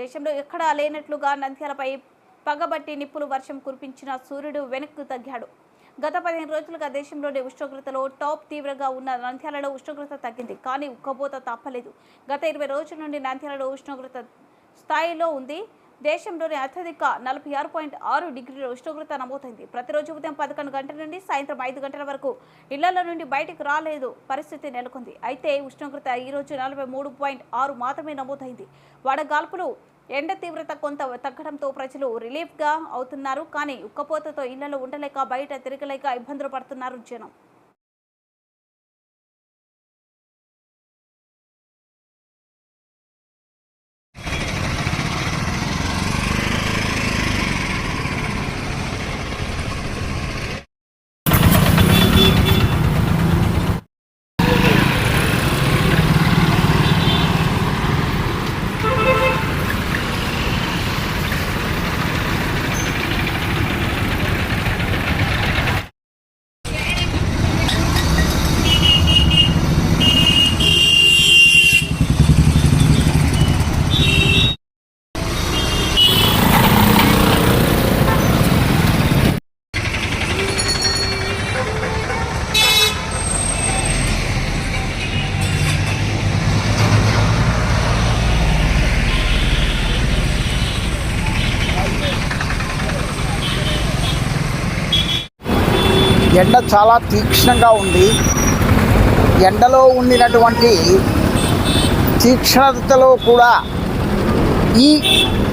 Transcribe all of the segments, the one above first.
దేశంలో ఎక్కడా లేనట్లుగా నంద్యాలపై పగబట్టి నిప్పులు వర్షం కురిపించిన సూర్యుడు వెనక్కు తగ్గాడు. గత పదిహేను రోజులుగా దేశంలోని ఉష్ణోగ్రతలో టాప్ తీవ్రంగా ఉన్న నంద్యాలలో ఉష్ణోగ్రత తగ్గింది కానీ ఉక్కబోత తప్పలేదు. గత ఇరవై రోజుల నుండి నంద్యాలలో ఉష్ణోగ్రత స్థాయిలో ఉంది. దేశంలోని అత్యధిక నలభై ఆరు పాయింట్ ఆరు డిగ్రీల ఉష్ణోగ్రత నమోదైంది. ప్రతిరోజు ఉదయం పదకొండు గంటల నుండి సాయంత్రం ఐదు గంటల వరకు ఇళ్ళలో నుండి బయటకు రాలేదు పరిస్థితి నెలకొంది. అయితే ఉష్ణోగ్రత ఈరోజు నలభై మూడు పాయింట్ ఆరు మాత్రమే నమోదైంది. వడగాల్పులు ఎండ తీవ్రత కొంత తగ్గడంతో ప్రజలు రిలీఫ్గా అవుతున్నారు. కానీ ఉక్కపోతతో ఇళ్ళలో ఉండలేక బయట తిరగలేక ఇబ్బందులు పడుతున్నారు జనం. ఎండ చాలా తీక్ష్ణంగా ఉంది. ఎండలో ఉండినటువంటి తీక్ష్ణతలో కూడా ఈ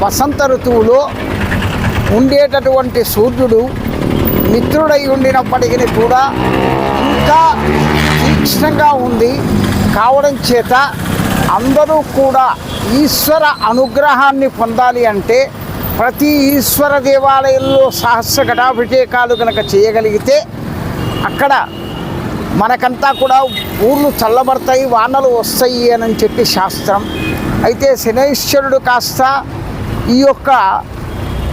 వసంత ఋతువులో ఉండేటటువంటి సూర్యుడు మిత్రుడై ఉండినప్పటికీ కూడా ఇంకా తీక్ష్ణంగా ఉంది. కావడం చేత అందరూ కూడా ఈశ్వర అనుగ్రహాన్ని పొందాలి అంటే ప్రతి ఈశ్వర దేవాలయంలో సహస్ర ఘటాభిషేకాలు కనుక చేయగలిగితే అక్కడ మనకంతా కూడా ఊర్లు చల్లబడతాయి వానలు వస్తాయి అని చెప్పి శాస్త్రం. అయితే శనైశ్వరుడు కాస్త ఈ యొక్క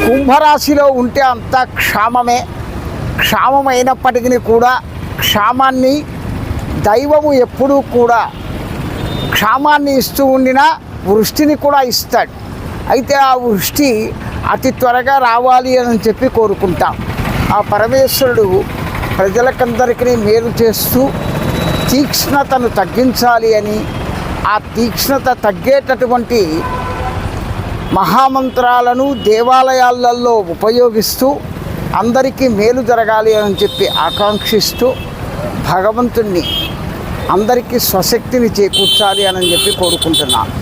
కుంభరాశిలో ఉంటే అంతా క్షామమే. క్షామమైనప్పటికీ కూడా క్షామాన్ని దైవము ఎప్పుడూ కూడా క్షామాన్ని ఇస్తూ ఉండినా వృష్టిని కూడా ఇస్తాడు. అయితే ఆ వృష్టి అతి త్వరగా రావాలి అని చెప్పి కోరుకుంటాం. ఆ పరమేశ్వరుడు ప్రజలకందరికీ మేలు చేస్తూ తీక్ష్ణతను తగ్గించాలి అని ఆ తీక్ష్ణత తగ్గేటటువంటి మహామంత్రాలను దేవాలయాలలో ఉపయోగిస్తూ అందరికీ మేలు జరగాలి అని చెప్పి ఆకాంక్షిస్తూ భగవంతుణ్ణి అందరికీ స్వశక్తిని చేకూర్చాలి అని చెప్పి కోరుకుంటున్నాను